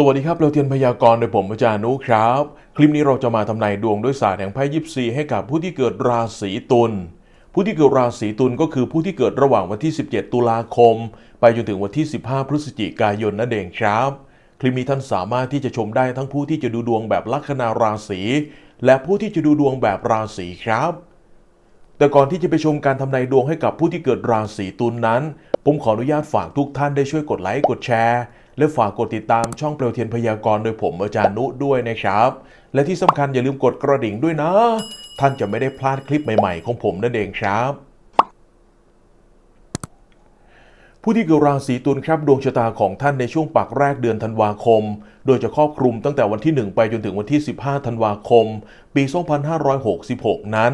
สวัสดีครับ เราเทียนพยากรณ์โดยผมอาจารย์นุครับ คลิปนี้เราจะมาทำนายดวงด้วยศาสตร์แห่งไพ่ยิปซีให้กับผู้ที่เกิดราศีตุล ผู้ที่เกิดราศีตุลก็คือผู้ที่เกิดระหว่างวันที่ 17 ตุลาคม ไปจนถึงวันที่ 15 พฤศจิกายนนั่นเองครับ คลิปนี้ท่านสามารถที่จะชมได้ทั้งผู้ที่จะดูดวงแบบลัคนาราศีและผู้ที่จะดูดวงแบบราศีครับ แต่ก่อนที่จะไปชมการทำนายดวงให้กับผู้ที่เกิดราศีตุลนนั้น ผมขออนุญาตฝากทุกท่านได้ช่วยกดไลค์กดแชร์ และฝากกดติดตามช่องเปลวเทียนพยากรณ์โดยผมอาจารย์นุด้วยนะครับ และที่สำคัญอย่าลืมกดกระดิ่งด้วยนะ ท่านจะไม่ได้พลาดคลิปใหม่ๆ ของผมนั่นเองครับผู้ที่เกิดราศีตุลครับดวงชะตาของท่านในช่วงปักแรกเดือนธันวาคม โดยจะครอบคลุมตั้งแต่วันที่ 1 ไปจนถึงวันที่ 15 ธันวาคม ปี 2566 นั้น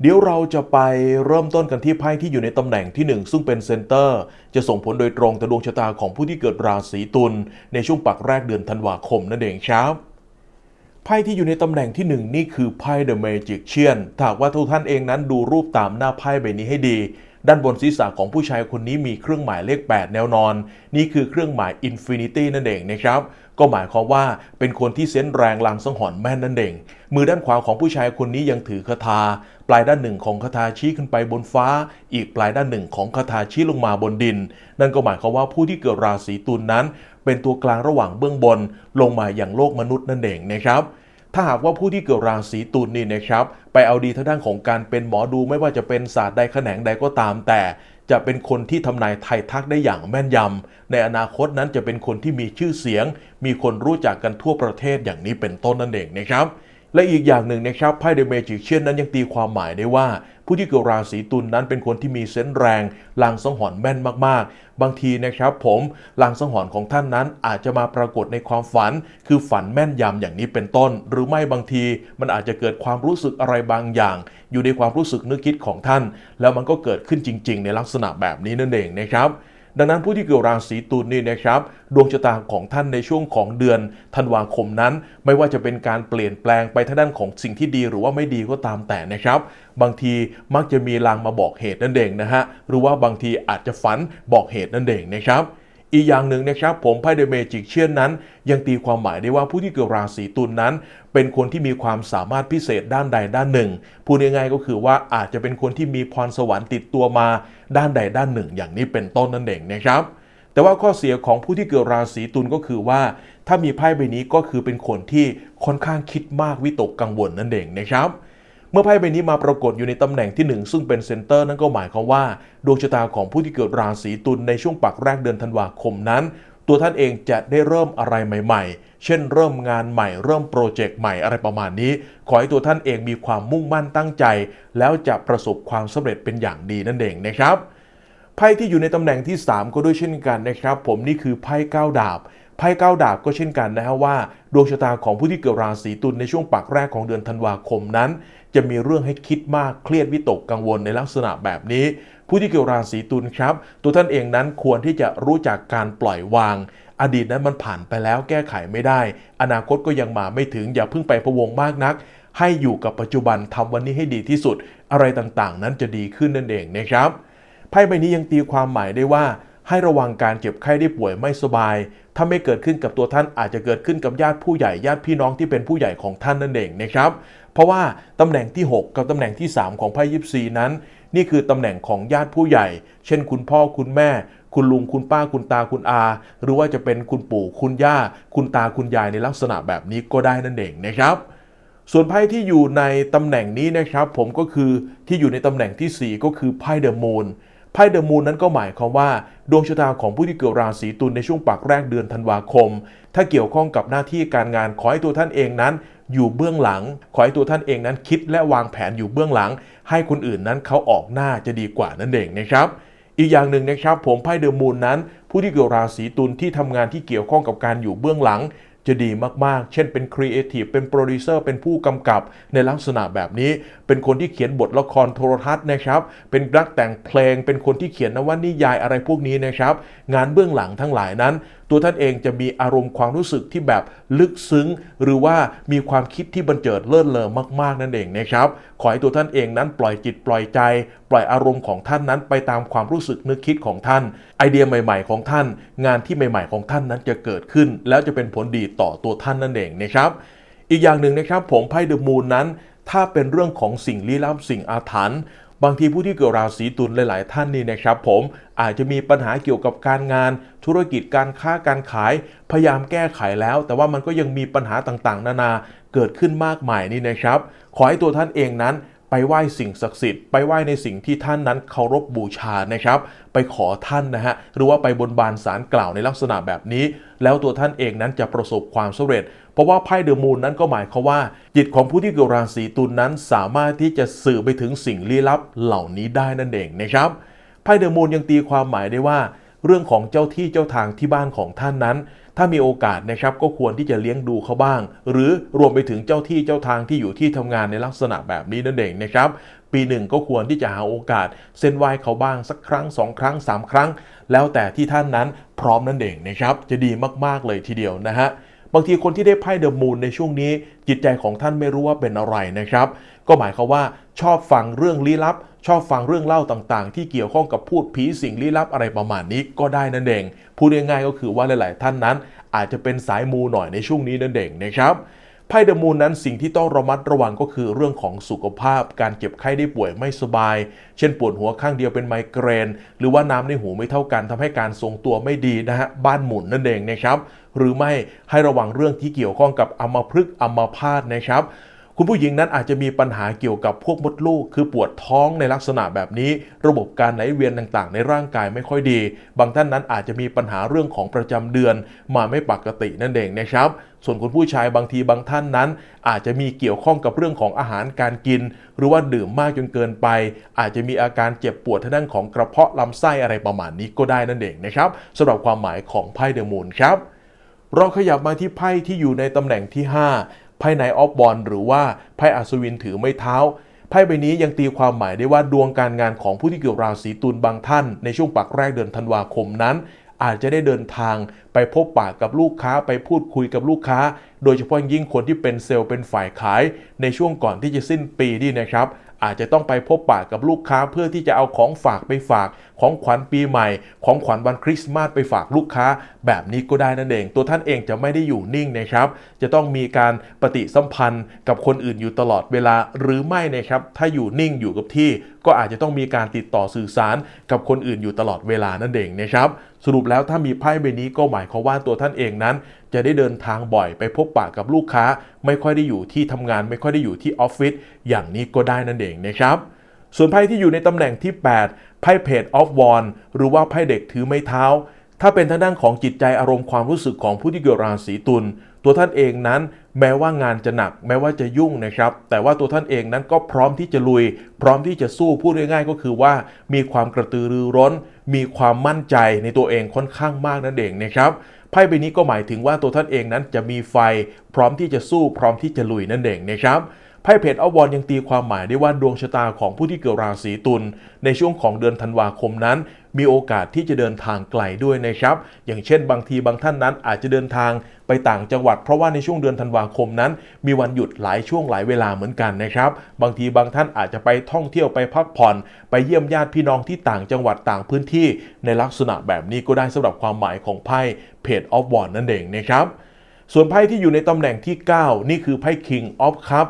เดี๋ยวเราจะไปเริ่มต้นกันที่ไพ่ที่อยู่ในตำแหน่งที่ 1 ซึ่งเป็นเซนเตอร์ จะส่งผลโดยตรงต่อดวงชะตาของผู้ที่เกิดราศีตุลในช่วงปักแรกเดือนธันวาคมนั่นเองครับไพ่ที่อยู่ในตำแหน่งที่หนึ่งนี่คือไพ่ The Magician ถ้าหากว่าทุกท่านเองนั้นดูรูปตามหน้าไพ่ใบนี้ให้ดี ด้านบนศีรษะของผู้ชายคนนี้มีเครื่องหมายเลข 8 แนวนอน นี่คือเครื่องหมาย Infinity นั่นเองนะครับ ก็หมายความว่าเป็นคนที่เซนแรงลางสังหรณ์แม่นนั่นเอง มือด้านขวาของผู้ชายคนนี้ยังถือคาถาปลายด้านหนึ่งของคาถาชี้ขึ้นไปบนฟ้า อีกปลายด้านหนึ่งของคาถาชี้ลงมาบนดิน นั่นก็หมายความว่าผู้ที่เกิดราศีตุลนนั้น เป็นตัวกลางระหว่างเบื้องบน ลงมาอย่างโลกมนุษย์นั่นเองนะครับ ถ้าหากว่าผู้ที่เกิดราศีตุลนี่นะครับ ไปเอาดีทางด้านของการเป็นหมอดูไม่ว่าจะเป็นศาสตร์ใดแขนงใดก็ตามแต่จะเป็นคนที่ทำนายไทยทักได้อย่างแม่นยำ ในอนาคตนั้นจะเป็นคนที่มีชื่อเสียง มีคนรู้จักกันทั่วประเทศอย่างนี้เป็นต้นนั่นเองนะครับ และอีกอย่างหนึ่งนะครับไพ่เดเมจิเชียนนั้นยังตีความหมายได้ว่า ผู้ที่เกิดราศีตุลนนั้นเป็นคนที่มีเซนส์แรงลางสังหรณ์แม่นมากๆ บางทีนะครับ ผมลางสังหรณ์ของท่านนั้นอาจจะมาปรากฏในความฝัน คือฝันแม่นยำอย่างนี้เป็นต้น หรือไม่บางทีมันอาจจะเกิดความรู้สึกอะไรบางอย่าง อยู่ในความรู้สึกนึกคิดของท่าน แล้วมันก็เกิดขึ้นจริง ๆ ในลักษณะแบบนี้นั่นเองนะครับ ดังนั้นผู้ที่เกิดราศีตุลนี่นะครับ ดวงชะตาของท่านในช่วงของเดือนธันวาคมนั้น ไม่ว่าจะเป็นการเปลี่ยนแปลงไปทางด้านของสิ่งที่ดีหรือว่าไม่ดีก็ตามแต่นะครับ บางทีมักจะมีลางมาบอกเหตุนั่นเองนะฮะหรือว่าบางทีอาจจะฝันบอกเหตุนั่นเองนะครับ อีกอย่างหนึ่งนะครับผมไพ่เดเมจิกเชียนนั้น ยังตีความหมายได้ว่าผู้ที่เกิดราศีตุลนนั้น เป็นคนที่มีความสามารถพิเศษด้านใดด้านหนึ่งพูดง่ายๆก็คือว่าอาจจะเป็นคนที่มีพรสวรรค์ติดตัวมาด้านใดด้านหนึ่ง อย่างนี้เป็นต้นนั่นเองนะครับ แต่ว่าข้อเสียของผู้ที่เกิดราศีตุลก็คือว่า ถ้ามีไพ่ใบนี้ก็คือเป็นคนที่ค่อนข้างคิดมากวิตกกังวลนั่นเองนะครับเมื่อไพ่ใบนี้มาปรากฏอยู่ในตำแหน่งที่ 1 ซึ่งเป็นเซนเตอร์นั่นก็หมายความว่า ดวงชะตาของผู้ที่เกิดราศีตุลในช่วงปักแรกเดือนธันวาคมนั้น ตัวท่านเองจะได้เริ่มอะไรใหม่ ๆ เช่น เริ่มงานใหม่เริ่มโปรเจกต์ใหม่อะไรประมาณนี้ ขอให้ตัวท่านเองมีความมุ่งมั่นตั้งใจ แล้วจะประสบความสำเร็จเป็นอย่างดีนั่นเองนะครับไพ่ที่อยู่ในตำแหน่งที่ 3 ก็ด้วยเช่นกันนะครับ ผมนี่คือไพ่ก้าดาบ ไพ่ก้าดาบก็เช่นกันนะฮะว่า ดวงชะตาของผู้ที่เกิดราศีตุลในช่วงปักแรกของเดือนธันวาคมนั้น จะมีเรื่องให้คิดมากเครียดวิตกกังวลในลักษณะแบบนี้ ผู้ที่เกิดราศีตุลครับ ตัวท่านเองนั้นควรที่จะรู้จักการปล่อยวาง อดีตนั้นมันผ่านไปแล้วแก้ไขไม่ได้ อนาคตก็ยังมาไม่ถึงอย่าเพิ่งไปพะวงมากนัก ให้อยู่กับปัจจุบันทำวันนี้ให้ดีที่สุด อะไรต่างๆ นั้นจะดีขึ้นนั่นเองนะครับไพ่ใบนี้ยังตีความหมายได้ว่าให้ระวังการเจ็บไข้ได้ป่วยไม่สบาย ถ้าไม่เกิดขึ้นกับตัวท่านอาจจะเกิดขึ้นกับญาติผู้ใหญ่ญาติพี่น้องที่เป็นผู้ใหญ่ของท่านนั่นเองนะครับ เพราะว่าตำแหน่งที่ 6 กับตำแหน่งที่ 3 ของไพ่ยิปซีนั้น นี่คือตำแหน่งของญาติผู้ใหญ่ เช่น คุณพ่อคุณแม่ คุณลุงคุณป้าคุณตาคุณอา หรือว่าจะเป็นคุณปู่คุณย่า คุณตาคุณยายในลักษณะแบบนี้ก็ได้นั่นเองนะครับส่วนไพ่ที่อยู่ในตำแหน่งนี้นะครับ ผมก็คือที่อยู่ในตำแหน่งทีสี่4 ก็คือไพ่เดอะมูน ไพ่เดอะมูนนั้นก็หมายความว่า ดวงชะตาของผู้ที่เกิดราศีตุลในช่วงปากแรกเดือนธันวาคม ถ้าเกี่ยวข้องกับหน้าที่การงานขอให้ตัวท่านเองนั้น อยู่เบื้องหลัง ขอให้ตัวท่านเองนั้นคิดและวางแผนอยู่เบื้องหลัง ให้คนอื่นนั้นเขาออกหน้าจะดีกว่านั่นเองนะครับอีกอย่างหนึ่งนะครับผมไพ่เดอะมูนนั้น ผู้ที่เกิดราศีตุลที่ทำงานที่เกี่ยวข้องกับการอยู่เบื้องหลัง จะดีมากๆ เช่นเป็นครีเอทีฟเป็นโปรดิวเซอร์เป็นผู้กำกับในลักษณะแบบนี้ เป็นคนที่เขียนบทละครโทรทัศน์นะครับ เป็นนักแต่งเพลง เป็นคนที่เขียนนวนิยายอะไรพวกนี้นะครับ งานเบื้องหลังทั้งหลายนั้น ตัวท่านเองจะมีอารมณ์ความรู้สึกที่แบบลึกซึ้ง หรือว่ามีความคิดที่บันเจิดเลิศเลอมากๆนั่นเองนะครับ ขอให้ตัวท่านเองนั้นปล่อยจิตปล่อยใจปล่อยอารมณ์ของท่านนั้นไปตามความรู้สึกนึกคิดของท่าน ไอเดียใหม่ ๆ ของท่าน งานที่ใหม่ ๆ ของท่านนั้นจะเกิดขึ้น แล้วจะเป็นผลดีต่อตัวท่านนั่นเองนะครับ อีกอย่างหนึ่งนะครับ ผมไพ่เดอะมูนนั้น ถ้าเป็นเรื่องของสิ่งลี้ลับสิ่งอาถรรพ์บางทีผู้ที่เกิดราศีตุลหลาย ๆ ท่านนี่นะครับ ผมอาจจะมีปัญหาเกี่ยวกับการงาน ธุรกิจการค้าการขาย พยายามแก้ไขแล้ว แต่ว่ามันก็ยังมีปัญหาต่าง ๆ นานาเกิดขึ้นมากมายนี่นะครับ ขอให้ตัวท่านเองนั้น ไปไหว้สิ่งศักดิ์สิทธิ์ไปไหว้ในสิ่งที่ท่านนั้นเคารพบูชานะครับ ไปขอท่านนะฮะหรือว่าไปบนบานสารกล่าวในลักษณะแบบนี้ แล้วตัวท่านเองนั้นจะประสบความสำเร็จ เพราะว่าไพ่เดอะมูนนั้นก็หมายความว่า จิตของผู้ที่เกิดราศีตุลนนั้นสามารถที่จะสื่อไปถึงสิ่งลี้ลับเหล่านี้ได้นั่นเองนะครับไพ่เดอะมูนยังตีความหมายได้ว่า เรื่องของเจ้าที่เจ้าทางที่บ้านของท่านนั้น ถ้ามีโอกาสนะครับก็ควรที่จะเลี้ยงดูเขาบ้าง หรือรวมไปถึงเจ้าที่เจ้าทางที่อยู่ที่ทำงานในลักษณะแบบนี้นั่นเองนะครับปีหนึ่งก็ควรที่จะหาโอกาสเส้นไหว้เขาบ้างสักครั้ง 2 ครั้ง 3 ครั้ง แล้วแต่ที่ท่านนั้นพร้อมนั่นเองนะครับจะดีมากๆเลยทีเดียวนะฮะ บางทีคนที่ได้ไพ่เดอะมูนในช่วงนี้ จิตใจของท่านไม่รู้ว่าเป็นอะไรนะครับ ก็หมายความว่าชอบฟังเรื่องลี้ลับ ชอบฟังเรื่องเล่าต่างๆ ที่เกี่ยวข้องกับพูดผีสิ่งลี้ลับอะไรประมาณนี้ก็ได้นั่นเองพูดง่ายๆก็คือว่าหลาย ๆ ท่านนั้น อาจจะเป็นสายมูหน่อยในช่วงนี้นั่นเองนะครับ ไพ่เดอะมูนนั้นสิ่งที่ต้องระมัดระวังก็คือเรื่องของสุขภาพ การเจ็บไข้ได้ป่วยไม่สบาย เช่นปวดหัวข้างเดียวเป็นไมเกรน หรือว่าน้ำในหูไม่เท่ากันทำให้การทรงตัวไม่ดีนะฮะบ้านหมุนนั่นเองนะครับหรือไม่ให้ระวังเรื่องที่เกี่ยวข้องกับอัมพฤกษ์อัมพาตนะครับคุณผู้หญิงนั้นอาจจะมีปัญหาเกี่ยวกับพวกมดลูก คือปวดท้องในลักษณะแบบนี้ ระบบการไหลเวียนต่างๆ ในร่างกายไม่ค่อยดี บางท่านนั้นอาจจะมีปัญหาเรื่องของประจำเดือนมาไม่ปกตินั่นเองนะครับ ส่วนคุณผู้ชายบางทีบางท่านนั้น อาจจะมีเกี่ยวข้องกับเรื่องของอาหารการกิน หรือว่าดื่มมากจนเกินไป อาจจะมีอาการเจ็บปวดทางด้านของกระเพาะลำไส้อะไรประมาณนี้ก็ได้นั่นเองนะครับสำหรับความหมายของไพ่เดอะมูนครับเราขยับมาที่ไพ่ที่อยู่ในตำแหน่งที่ 5 ไพ่ไนออฟบอลหรือว่าไพ่อัศวินถือไม้เท้าไพ่ใบนี้ยังตีความหมายได้ว่าดวงการงานของผู้ที่เกี่ยวราศีตุลบางท่าน ในช่วงปักแรกเดือนธันวาคมนั้น อาจจะได้เดินทางไปพบปะกับลูกค้าไปพูดคุยกับลูกค้า โดยเฉพาะยิ่งคนที่เป็นเซลล์เป็นฝ่ายขาย ในช่วงก่อนที่จะสิ้นปีนี่นะครับ อาจจะต้องไปพบปะกับลูกค้าเพื่อที่จะเอาของฝากไปฝาก ของขวัญปีใหม่ ของขวัญวันคริสต์มาสไปฝากลูกค้า แบบนี้ก็ได้นั่นเอง ตัวท่านเองจะไม่ได้อยู่นิ่งนะครับ จะต้องมีการปฏิสัมพันธ์กับคนอื่นอยู่ตลอดเวลาหรือไม่นะครับ ถ้าอยู่นิ่งอยู่กับที่ ก็อาจจะต้องมีการติดต่อสื่อสารกับคนอื่นอยู่ตลอดเวลานั่นเองนะครับ สรุปแล้วถ้ามีไพ่ใบนี้ก็หมายความว่าตัวท่านเองนั้น จะได้เดินทางบ่อยไปพบปะกับลูกค้า ไม่ค่อยได้อยู่ที่ทำงาน ไม่ค่อยได้อยู่ที่ออฟฟิศอย่างนี้ก็ได้นั่นเองนะครับส่วนไพ่ที่อยู่ในตำแหน่งที่ 8 ไพ่เพจออฟวอนหรือว่าไพ่เด็กถือไม้เท้า ถ้าเป็นทางด้านของจิตใจอารมณ์ความรู้สึกของผู้ที่เกิดราศีตุลตัวท่านเองนั้นแม้ว่างานจะหนัก แม้ว่าจะยุ่งนะครับ แต่ว่าตัวท่านเองนั้นก็พร้อมที่จะลุย พร้อมที่จะสู้พูดง่ายๆก็คือว่า มีความกระตือรือร้น มีความมั่นใจในตัวเองค่อนข้างมากนั่นเองนะครับ พ่ใบนี้ก็หมายถึงว่าตัวท่านเองนั้นจะมีไฟพร้อมที่จะสู้พร้อมที่จะลุยนั่นเองนะครับ ไพ่เพจอวอนยังตีความหมายได้ว่าดวงชะตาของผู้ที่เกิดราศีตุลในช่วงของเดือนธันวาคมนั้น มีโอกาสที่จะเดินทางไกลด้วยนะครับ อย่างเช่น บางทีบางท่านนั้นอาจจะเดินทางไปต่างจังหวัด เพราะว่าในช่วงเดือนธันวาคมนั้น มีวันหยุดหลายช่วงหลายเวลาเหมือนกันนะครับ บางทีบางท่านอาจจะไปท่องเที่ยวไปพักผ่อน ไปเยี่ยมญาติพี่น้องที่ต่างจังหวัดต่างพื้นที่ ในลักษณะแบบนี้ก็ได้สำหรับความหมายของไพ่เพจออฟวอนนั่นเองนะครับส่วนไพ่ที่อยู่ในตำแหน่งที่ 9 นี่คือไพ่ King of Cup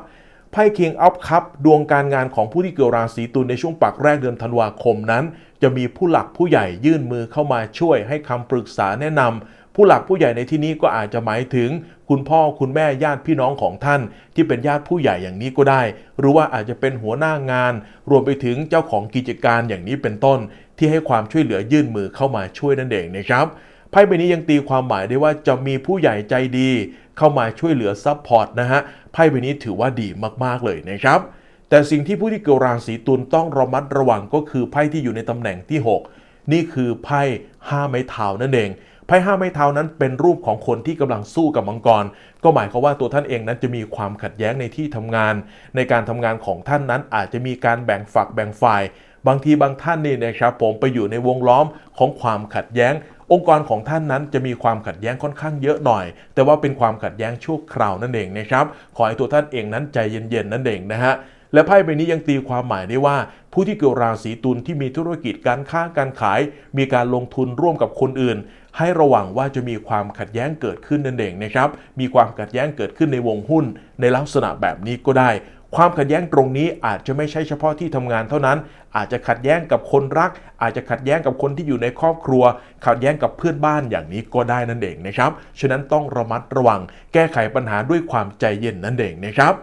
ไพ่ King of Cup ดวงการงานของผู้ที่เกิดราศีตุลในช่วงปักแรกเดือนธันวาคมนั้น จะมีผู้หลักผู้ใหญ่ยื่นมือเข้ามาช่วยให้คำปรึกษาแนะนำผู้หลักผู้ใหญ่ในที่นี้ก็อาจจะหมายถึง คุณพ่อคุณแม่ญาติพี่น้องของท่าน ที่เป็นญาติผู้ใหญ่อย่างนี้ก็ได้ หรือว่าอาจจะเป็นหัวหน้างาน รวมไปถึงเจ้าของกิจการอย่างนี้เป็นต้น ที่ให้ความช่วยเหลือยื่นมือเข้ามาช่วยนั่นเองนะครับไพ่ใบนี้ยังตีความหมายได้ว่าจะมีผู้ใหญ่ใจดี เข้ามาช่วยเหลือซัพพอร์ตนะฮะไพ่ใบนี้ถือว่าดีมากๆเลยนะครับ แต่สิ่งที่ผู้ที่เกิดราศีตุลต้องระมัดระวังก็คือไพ่ที่อยู่ในตำแหน่งที่ 6 นี่คือไพ่ห้าไม้เท้านั่นเองไพ่ห้าไม้เท้านั้นเป็นรูปของคนที่กำลังสู้กับมังกร ก็หมายความว่าตัวท่านเองนั้นจะมีความขัดแย้งในที่ทำงาน ในการทำงานของท่านนั้นอาจจะมีการแบ่งฝักแบ่งฝ่าย บางทีบางท่านนี่นะครับผมไปอยู่ในวงล้อมของความขัดแย้ง องค์กรของท่านนั้นจะมีความขัดแย้งค่อนข้างเยอะหน่อย แต่ว่าเป็นความขัดแย้งชั่วคราวนั่นเองนะครับ ขอให้ตัวท่านเองนั้นใจเย็นๆนั่นเองนะฮะและไพ่ใบนี้ยังตีความหมายได้ว่า ผู้ที่เกิดราศีตุลที่มีธุรกิจการค้าการขาย มีการลงทุนร่วมกับคนอื่น ให้ระวังว่าจะมีความขัดแย้งเกิดขึ้นนั่นเองนะครับ มีความขัดแย้งเกิดขึ้นในวงหุ้น ในลักษณะแบบนี้ก็ได้ ความขัดแย้งตรงนี้อาจจะไม่ใช่เฉพาะที่ทำงานเท่านั้น อาจจะขัดแย้งกับคนรัก อาจจะขัดแย้งกับคนที่อยู่ในครอบครัว ขัดแย้งกับเพื่อนบ้านอย่างนี้ก็ได้นั่นเองนะครับ ฉะนั้นต้องระมัดระวัง แก้ไขปัญหาด้วยความใจเย็นนั่นเองนะครับ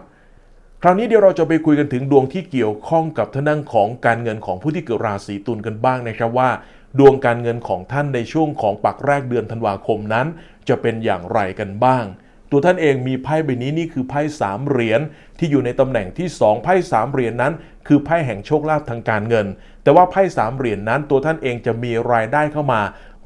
คราวนี้เดี๋ยวเราจะไปคุยกันถึงดวงที่เกี่ยวข้องกับท่านั่งของการเงินของผู้ที่เกิดราศีตุลกันบ้างนะครับว่า ดวงการเงินของท่านในช่วงของปักแรกเดือนธันวาคมนั้น จะเป็นอย่างไรกันบ้าง ตัวท่านเองมีไพ่ใบนี้นี่คือไพ่สามเหรียญที่อยู่ในตำแหน่งที่สองไพ่สามเหรียญนั้น คือไพ่แห่งโชคลาภทางการเงิน แต่ว่าไพ่สามเหรียญนั้น ตัวท่านเองจะมีรายได้เข้ามา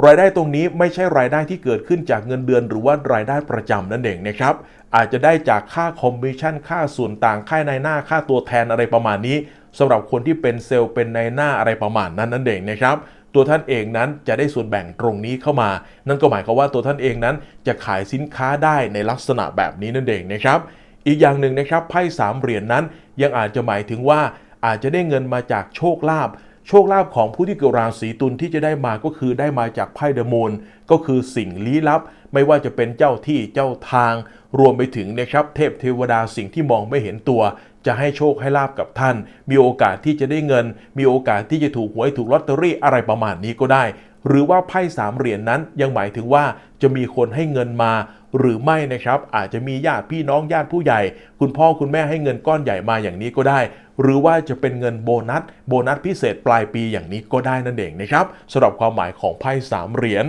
รายได้ตรงนี้ไม่ใช่รายได้ที่เกิดขึ้นจากเงินเดือนหรือว่ารายได้ประจำนั่นเองนะครับ อาจจะได้จากค่าคอมมิชชั่นค่าส่วนต่างค่าในหน้าค่าตัวแทนอะไรประมาณนี้สำหรับคนที่เป็นเซลล์เป็นในหน้าอะไรประมาณนั้นนั่นเองนะครับ ตัวท่านเองนั้นจะได้ส่วนแบ่งตรงนี้เข้ามา นั่นก็หมายความว่าตัวท่านเองนั้นจะขายสินค้าได้ในลักษณะแบบนี้นั่นเองนะครับ อีกอย่างหนึ่งนะครับไพ่สามเหรียญนนั้น ยังอาจจะหมายถึงว่าอาจจะได้เงินมาจากโชคลาภโชคลาภของผู้ที่เกิดราศีตุลที่จะได้มาก็คือได้มาจากไพ่เดมูนก็คือสิ่งลี้ลับ ไม่ว่าจะเป็นเจ้าที่เจ้าทาง รวมไปถึงนะครับเทพเทวดาสิ่งที่มองไม่เห็นตัว จะให้โชคให้ลาบกับท่าน มีโอกาสที่จะได้เงิน มีโอกาสที่จะถูกหวยถูกลอตเตอรี่อะไรประมาณนี้ก็ได้ หรือว่าไพ่สามเหรียญนนั้นยังหมายถึงว่าจะมีคนให้เงินมา หรือไม่นะครับ อาจจะมีญาติพี่น้องญาติผู้ใหญ่ คุณพ่อคุณแม่ให้เงินก้อนใหญ่มาอย่างนี้ก็ได้ หรือว่าจะเป็นเงินโบนัส โบนัสพิเศษปลายปีอย่างนี้ก็ได้นั่นเองนะครับสำหรับความหมายของไพ่สามเหรียญ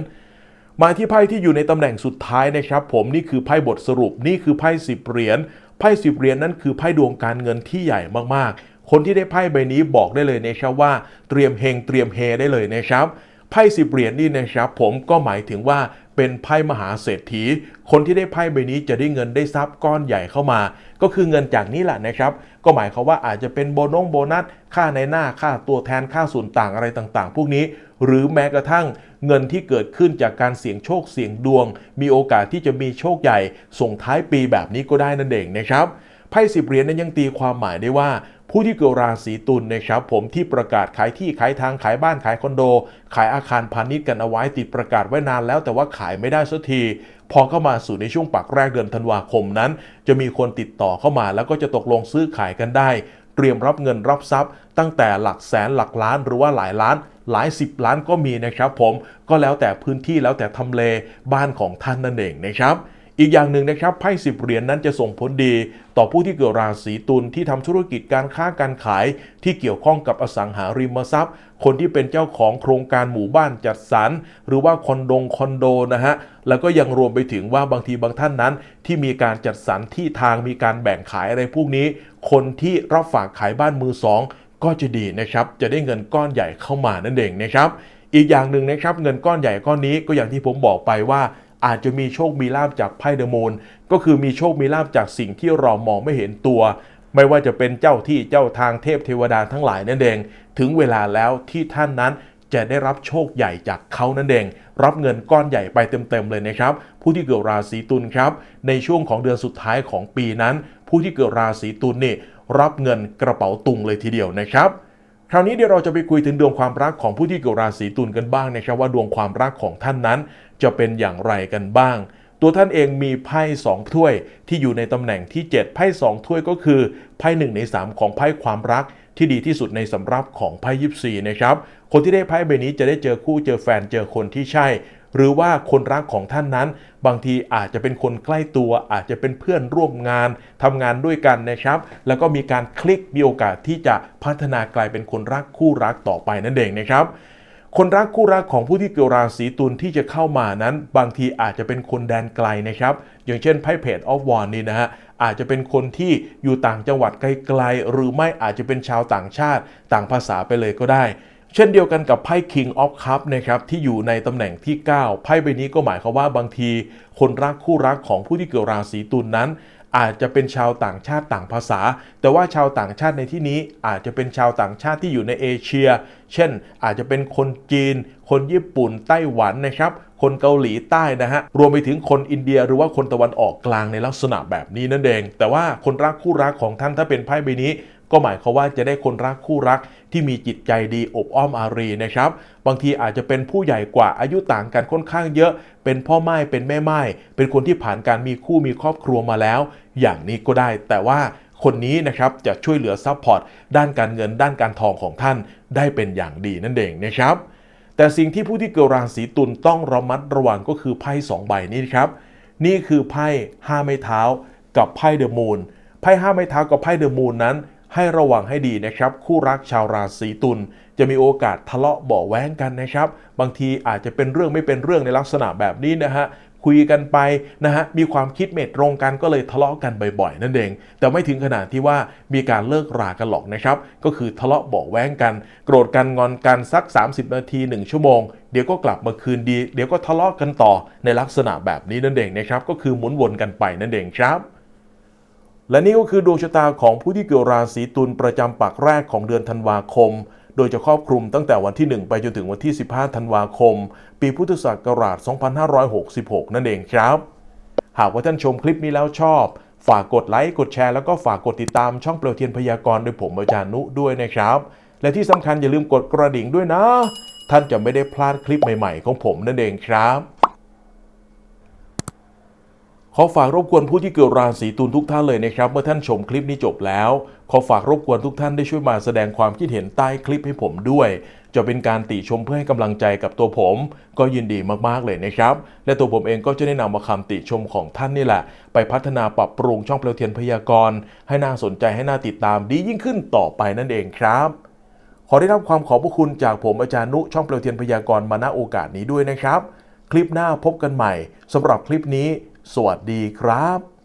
มาที่ไพ่ที่อยู่ในตำแหน่งสุดท้ายนะครับ ผมนี่คือไพ่บทสรุปนี่คือไพ่สิบเหรียญ ไพ่สิบเหรียญนั้นคือไพ่ดวงการเงินที่ใหญ่มากๆ คนที่ได้ไพ่ใบนี้บอกได้เลยนะครับว่าเตรียมเฮงเตรียมเฮได้เลยนะครับไพ่สิบเหรียญนี่นะครับผมก็หมายถึงว่าเป็นไพ่มหาเศรษฐี คนที่ได้ไพ่ใบนี้จะได้เงินได้ทรัพย์ก้อนใหญ่เข้ามา ก็คือเงินจากนี้แหละนะครับ ก็หมายความว่าอาจจะเป็นโบนงโบนัส ค่าในหน้าค่าตัวแทนค่าส่วนต่างอะไรต่างๆ พวกนี้ หรือแม้กระทั่งเงินที่เกิดขึ้นจากการเสี่ยงโชคเสี่ยงดวง มีโอกาสที่จะมีโชคใหญ่ ส่งท้ายปีแบบนี้ก็ได้นั่นเองนะครับไพ่สิบเหรียญนั้นยังตีความหมายได้ว่า ผู้ที่เกิดราศีตุลนะครับผมที่ประกาศขายที่ขายทางขายบ้านขายคอนโด ขายอาคารพาณิชย์กันเอาไว้ติดประกาศไว้นานแล้วแต่ว่าขายไม่ได้สักทีพอเข้ามาสู่ในช่วงปักแรกเดือนธันวาคมนั้น จะมีคนติดต่อเข้ามาแล้วก็จะตกลงซื้อขายกันได้ เตรียมรับเงินรับทรัพย์ ตั้งแต่หลักแสนหลักล้านหรือว่าหลายล้านหลายสิบล้านก็มีนะครับผมก็แล้วแต่พื้นที่แล้วแต่ทำเลบ้านของท่านนั่นเองนะครับ อีกอย่างหนึ่งนะครับไพ่สิบเหรียญนนั้นจะส่งผลดี ต่อผู้ที่เกิดราศีตุลที่ทำธุรกิจการค้าการขาย ที่เกี่ยวข้องกับอสังหาริมทรัพย์ คนที่เป็นเจ้าของโครงการหมู่บ้านจัดสรรหรือว่าคอนโดคอนโดนะฮะแล้วก็ยังรวมไปถึงว่าบางทีบางท่านนั้น ที่มีการจัดสรรที่ทางมีการแบ่งขายอะไรพวกนี้ คนที่รับฝากขายบ้านมือสองก็จะดีนะครับจะได้เงินก้อนใหญ่เข้ามานั่นเองนะครับอีกอย่างหนึ่งนะครับเงินก้อนใหญ่ก้อนนี้ก็อย่างที่ผมบอกไปว่า อาจจะมีโชคมีลาบจากไพ่เดอะมูนก็คือมีโชคมีลาบจากสิ่งที่เรามองไม่เห็นตัว ไม่ว่าจะเป็นเจ้าที่เจ้าทางเทพเทวดาทั้งหลายนั่นเองถึงเวลาแล้วที่ท่านนั้นจะได้รับโชคใหญ่จากเขานั่นเอง รับเงินก้อนใหญ่ไปเต็มๆเลยนะครับ ผู้ที่เกิดราศีตุลครับ ในช่วงของเดือนสุดท้ายของปีนั้น ผู้ที่เกิดราศีตุลนี่รับเงินกระเป๋าตุงเลยทีเดียวนะครับ คราวนี้เดี๋ยวเราจะไปคุยถึงดวงความรักของผู้ที่เกิดราศีตุลกันบ้างนะครับ ว่าดวงความรักของท่านนั้น จะเป็นอย่างไรกันบ้าง ตัวท่านเองมีไพ่สองถ้วยที่อยู่ในตำแหน่งที่ 7 ไพ่สองถ้วยก็คือไพ่หนึ่งใน 3 ของไพ่ความรักที่ดีที่สุดในสำรับของไพ่ยิปซีนะครับ คนที่ได้ไพ่ใบนี้จะได้เจอคู่เจอแฟนเจอคนที่ใช่ หรือว่าคนรักของท่านนั้น บางทีอาจจะเป็นคนใกล้ตัว อาจจะเป็นเพื่อนร่วมงานทำงานด้วยกันนะครับ แล้วก็มีการคลิกมีโอกาสที่จะพัฒนากลายเป็นคนรักคู่รักต่อไปนั่นเองนะครับ คนรักคู่รักของผู้ที่เกิดราศีตุลที่จะเข้ามานั้น บางทีอาจจะเป็นคนแดนไกลนะครับ อย่างเช่นไพ่เพจออฟวอนนี่นะฮะอาจจะเป็นคนที่อยู่ต่างจังหวัดไกลๆ หรือไม่อาจจะเป็นชาวต่างชาติ ต่างภาษาไปเลยก็ได้ เช่นเดียวกันกับไพ่ King of Cup นะครับที่อยู่ในตำแหน่งที่ 9 ไพ่ใบนี้ก็หมายความว่าบางที คนรักคู่รักของผู้ที่เกิดราศีตุลนนั้น อาจจะเป็นชาวต่างชาติต่างภาษา แต่ว่าชาวต่างชาติในที่นี้อาจจะเป็นชาวต่างชาติที่อยู่ในเอเชีย เช่น อาจจะเป็นคนจีน คนญี่ปุ่นไต้หวันนะครับ คนเกาหลีใต้นะฮะรวมไปถึงคนอินเดียหรือว่าคนตะวันออกกลางในลักษณะแบบนี้นั่นเอง แต่ว่าคนรักคู่รักของท่านถ้าเป็นไพ่ใบนี้ ก็หมายความว่าจะได้คนรักคู่รักที่มีจิตใจดีอบอ้อมอารีนะครับ บางทีอาจจะเป็นผู้ใหญ่กว่าอายุต่างกันค่อนข้างเยอะ เป็นพ่อไม้เป็นแม่ไม้เป็นคนที่ผ่านการมีคู่มีครอบครัวมาแล้ว อย่างนี้ก็ได้ แต่ว่าคนนี้นะครับจะช่วยเหลือซัพพอร์ตด้านการเงินด้านการทองของท่านได้เป็นอย่างดีนั่นเองนะครับ แต่สิ่งที่ผู้ที่เกิดราศีตุลต้องระมัดระวังก็คือไพ่สองใบนี้ครับ นี่คือไพ่ห้าไม้เท้ากับไพ่เดอะมูนไพ่ห้าไม้เท้ากับไพ่เดอะมูนนั้น ให้ระวังให้ดีนะครับ คู่รักชาวราศีตุลจะมีโอกาสทะเลาะเบาแว้งกันนะครับ บางทีอาจจะเป็นเรื่องไม่เป็นเรื่องในลักษณะแบบนี้นะฮะ คุยกันไปนะฮะมีความคิดเมตรงกันก็เลยทะเลาะกันบ่อยๆนั่นเอง แต่ไม่ถึงขนาดที่ว่ามีการเลิกรากันหรอกนะครับ ก็คือทะเลาะเบาแว้งกัน โกรธกันงอนกันสัก 30 นาที 1 ชั่วโมง เดี๋ยวก็กลับมาคืนดี เดี๋ยวก็ทะเลาะกันต่อในลักษณะแบบนี้นั่นเองนะครับ ก็คือหมุนวนกันไปนั่นเองครับและนี่ก็คือดวงชะตาของผู้ที่เกิดราศีตุลประจำปักแรกของเดือนธันวาคม โดยจะครอบคลุมตั้งแต่วันที่ 1 ไปจนถึงวันที่ 15 ธันวาคม ปีพุทธศักราช 2566 นั่นเองครับ หากว่าท่านชมคลิปนี้แล้วชอบ ฝากกดไลค์ กดแชร์ แล้วก็ฝากกดติดตามช่องเปลวเทียนพยากรณ์โดยผมอาจารย์นุด้วยนะครับ และที่สำคัญอย่าลืมกดกระดิ่งด้วยนะ ท่านจะไม่ได้พลาดคลิปใหม่ ๆ ของผมนั่นเองครับ ขอฝากรบกวนผู้ที่เกิดราศีตุลทุกท่านเลยนะครับ เมื่อท่านชมคลิปนี้จบแล้ว ขอฝากรบกวนทุกท่านได้ช่วยมาแสดงความคิดเห็นใต้คลิปให้ผมด้วย จะเป็นการติชมเพื่อให้กำลังใจกับตัวผม ก็ยินดีมากๆเลยนะครับ และตัวผมเองก็จะได้นำมาคำติชมของท่านนี่แหละ ไปพัฒนาปรับปรุงช่องเปลวเทียนพยากรณ์ให้น่าสนใจให้น่าติดตามดียิ่งขึ้นต่อไปนั่นเองครับขอได้รับความขอบพระคุณจากผมอาจารย์นุช่องเปลวเทียนพยากรณ์มาณโอกาสนี้ด้วยนะครับ คลิปหน้าพบกันใหม่สำหรับคลิปนี้ สวัสดีครับ